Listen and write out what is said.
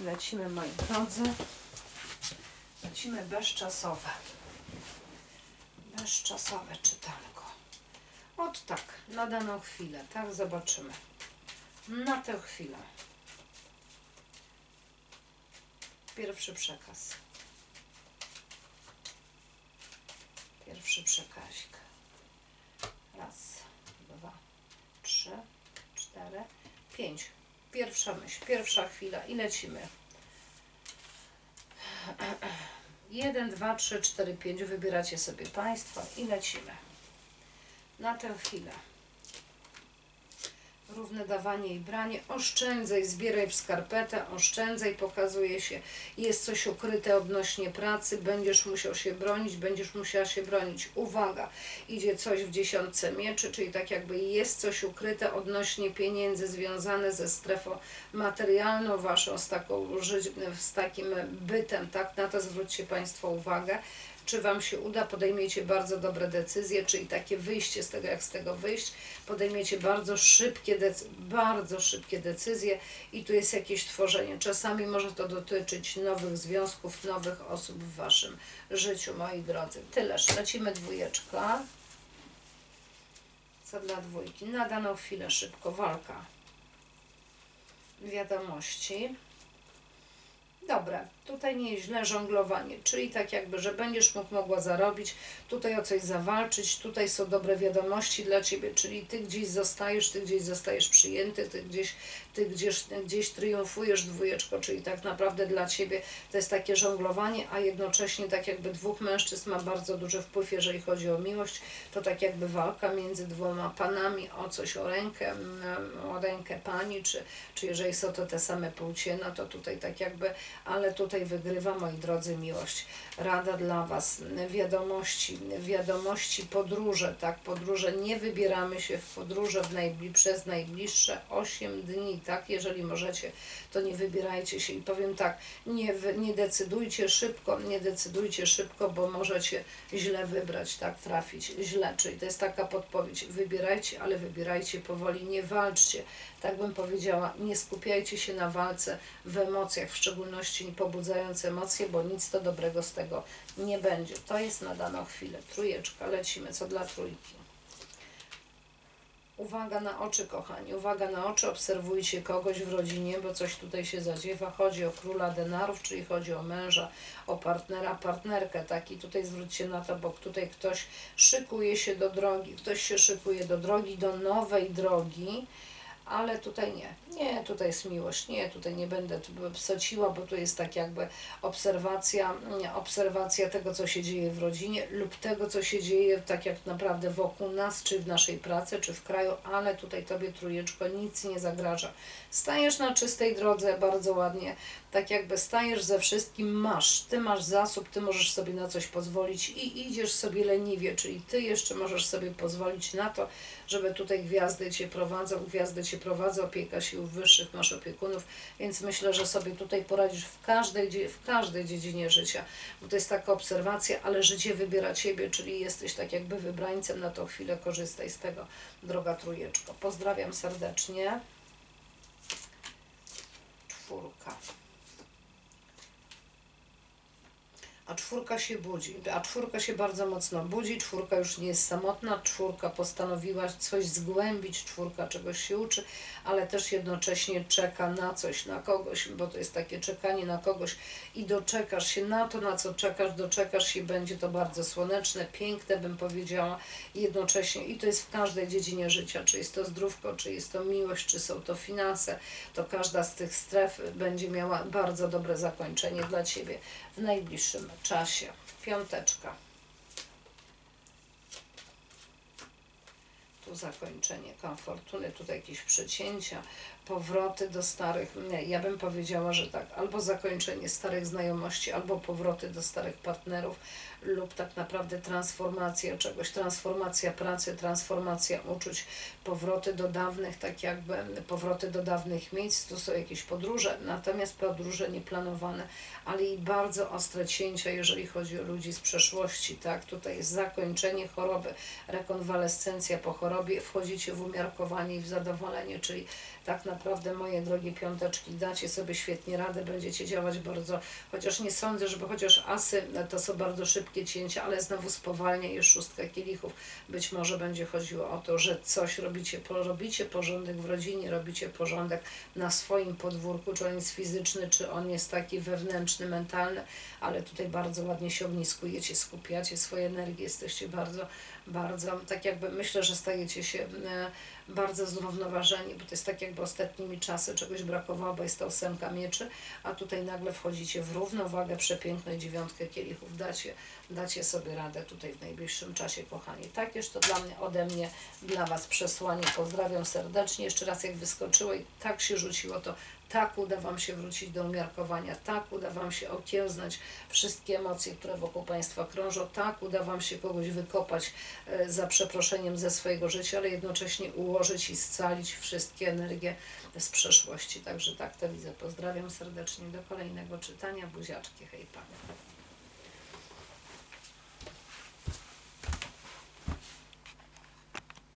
Lecimy, moi drodzy. Lecimy bezczasowe. Bezczasowe czytanko. Ot tak, na daną chwilę, tak? Zobaczymy. Na tę chwilę. Pierwszy przekaz. Pierwszy przekazik. Raz, dwa, trzy, cztery, pięć. Pierwsza myśl, pierwsza chwila i lecimy. Jeden, dwa, trzy, cztery, pięć. Wybieracie sobie Państwo i lecimy. Na tę chwilę. Równe dawanie i branie. Oszczędzaj, zbieraj w skarpetę, oszczędzaj, pokazuje się, jest coś ukryte odnośnie pracy, będziesz musiał się bronić, będziesz musiała się bronić. Uwaga, idzie coś w dziesiątce mieczy, czyli tak jakby jest coś ukryte odnośnie pieniędzy związane ze strefą materialną waszą, z, taką, z takim bytem, tak? Na to zwróćcie Państwo uwagę. Czy Wam się uda, podejmiecie bardzo dobre decyzje, czyli takie wyjście z tego, jak z tego wyjść, podejmiecie bardzo szybkie, dec- bardzo szybkie decyzje i tu jest jakieś tworzenie. Czasami może to dotyczyć nowych związków, nowych osób w Waszym życiu, moi drodzy. Tyleż, lecimy dwójeczka. Co dla dwójki? Na daną chwilę szybko, walka. Wiadomości. Dobre, tutaj nie jest źle żonglowanie, czyli tak jakby, że będziesz mógł mogła zarobić, tutaj o coś zawalczyć, tutaj są dobre wiadomości dla Ciebie, czyli Ty gdzieś zostajesz, Ty gdzieś zostajesz przyjęty, Ty gdzieś, ty gdzieś, gdzieś triumfujesz dwójeczko, czyli tak naprawdę dla Ciebie to jest takie żonglowanie, a jednocześnie tak jakby dwóch mężczyzn ma bardzo duży wpływ, jeżeli chodzi o miłość, to tak jakby walka między dwoma panami o coś, o rękę, mm, o rękę pani, czy, czy jeżeli są to te same płcie, no to tutaj tak jakby, ale tutaj wygrywa, moi drodzy, miłość. Rada dla Was, wiadomości, wiadomości, podróże, tak, podróże, nie wybieramy się w podróże w najbli- przez najbliższe 8 dni, tak, jeżeli możecie, to nie wybierajcie się. I powiem tak, nie, nie decydujcie szybko, nie decydujcie szybko, bo możecie źle wybrać, tak, trafić źle, czyli to jest taka podpowiedź, wybierajcie, ale wybierajcie powoli, nie walczcie, tak bym powiedziała, nie skupiajcie się na walce w emocjach, w szczególności pobudzające emocje, bo nic to dobrego z tego nie będzie. To jest na daną chwilę. Trójeczka, lecimy, co dla trójki. Uwaga na oczy, kochani, uwaga na oczy, obserwujcie kogoś w rodzinie, bo coś tutaj się zadziewa. Chodzi o króla denarów, czyli chodzi o męża, o partnera, partnerkę, tak? I tutaj zwróćcie na to, bo tutaj ktoś szykuje się do drogi, ktoś się szykuje do drogi, do nowej drogi, ale tutaj nie. Nie, tutaj jest miłość. Nie, tutaj nie będę psociła, bo tu jest tak jakby obserwacja, obserwacja tego, co się dzieje w rodzinie lub tego, co się dzieje tak jak naprawdę wokół nas, czy w naszej pracy, czy w kraju, ale tutaj Tobie trójeczko nic nie zagraża. Stajesz na czystej drodze, bardzo ładnie, tak jakby stajesz ze wszystkim, masz, Ty masz zasób, Ty możesz sobie na coś pozwolić i idziesz sobie leniwie, czyli Ty jeszcze możesz sobie pozwolić na to, żeby tutaj gwiazdy Cię prowadzą, gwiazdy Cię prowadzą, opieka sił wyższych, masz opiekunów, więc myślę, że sobie tutaj poradzisz w każdej, w każdej dziedzinie życia, bo to jest taka obserwacja, ale życie wybiera Ciebie, czyli jesteś tak jakby wybrańcem na tą chwilę, korzystaj z tego, droga trójeczko. Pozdrawiam serdecznie. Czwórka. A czwórka się budzi, a czwórka się bardzo mocno budzi, czwórka już nie jest samotna, czwórka postanowiła coś zgłębić, czwórka czegoś się uczy, ale też jednocześnie czeka na coś, na kogoś, bo to jest takie czekanie na kogoś i doczekasz się na to, na co czekasz, doczekasz się, będzie to bardzo słoneczne, piękne, bym powiedziała, jednocześnie i to jest w każdej dziedzinie życia, czy jest to zdrówko, czy jest to miłość, czy są to finanse, to każda z tych stref będzie miała bardzo dobre zakończenie dla Ciebie w najbliższym czasie. Piąteczka. Tu zakończenie komfortuny, tutaj jakieś przecięcia, powroty do starych, nie, ja bym powiedziała, że tak, albo zakończenie starych znajomości, albo powroty do starych partnerów, lub tak naprawdę transformacja czegoś, transformacja pracy, transformacja uczuć, powroty do dawnych, tak jakby powroty do dawnych miejsc, to są jakieś podróże, natomiast podróże nieplanowane, ale i bardzo ostre cięcia, jeżeli chodzi o ludzi z przeszłości, tak, tutaj jest zakończenie choroby, rekonwalescencja po chorobie, wchodzicie w umiarkowanie i w zadowolenie, czyli tak naprawdę moje drogie piąteczki, dacie sobie świetnie radę, będziecie działać bardzo, chociaż nie sądzę, żeby chociaż asy to są bardzo szybkie cięcia, ale znowu spowalnia już szóstka kielichów. Być może będzie chodziło o to, że coś robicie, robicie porządek w rodzinie, robicie porządek na swoim podwórku, czy on jest fizyczny, czy on jest taki wewnętrzny, mentalny, ale tutaj bardzo ładnie się ogniskujecie, skupiacie swoje energię, jesteście bardzo, bardzo, tak jakby myślę, że stajecie się e, bardzo zrównoważeni, bo to jest tak jakby ostatnimi czasy czegoś brakowało, bo jest to ósemka mieczy, a tutaj nagle wchodzicie w równowagę, przepiękną dziewiątkę kielichów, dacie, dacie sobie radę tutaj w najbliższym czasie, kochani. Takież to dla mnie, ode mnie, dla Was przesłanie. Pozdrawiam serdecznie. Jeszcze raz jak wyskoczyło i tak się rzuciło, to tak uda Wam się wrócić do umiarkowania, tak uda Wam się okiełznać wszystkie emocje, które wokół Państwa krążą, tak uda Wam się kogoś wykopać e, za przeproszeniem ze swojego życia, ale jednocześnie ułożyć i scalić wszystkie energie z przeszłości. Także tak to widzę. Pozdrawiam serdecznie do kolejnego czytania. Buziaczki, hej Panie.